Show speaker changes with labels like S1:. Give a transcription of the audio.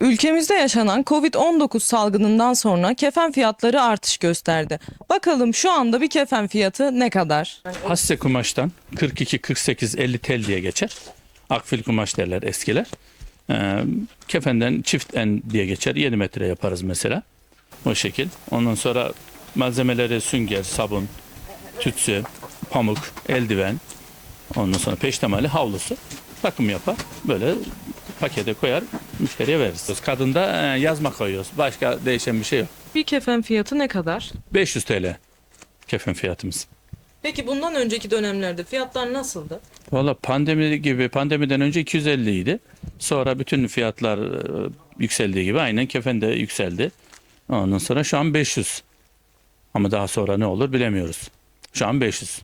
S1: Ülkemizde yaşanan Covid-19 salgınından sonra kefen fiyatları artış gösterdi. Bakalım şu anda bir kefen fiyatı ne kadar?
S2: Hasse kumaştan 42, 48, 50 tel diye geçer. Akfil kumaş derler eskiler. Ee, kefenden çift en diye geçer. 7 metre yaparız mesela. O şekil. Ondan sonra malzemeleri sünger, sabun, tütsü, pamuk, eldiven. Ondan sonra peştemali havlusu. Takım yapar. Böyle pakete koyar müşteriye veririz. Kadında e, yazma koyuyoruz. Başka değişen bir şey yok.
S1: Bir kefen fiyatı ne kadar?
S2: 500 TL kefen fiyatımız.
S1: Peki bundan önceki dönemlerde fiyatlar nasıldı?
S2: Valla pandemi gibi pandemiden önce 250 idi. Sonra bütün fiyatlar e, yükseldiği gibi aynen kefen de yükseldi. Ondan sonra şu an 500. Ama daha sonra ne olur bilemiyoruz. Şu an 500.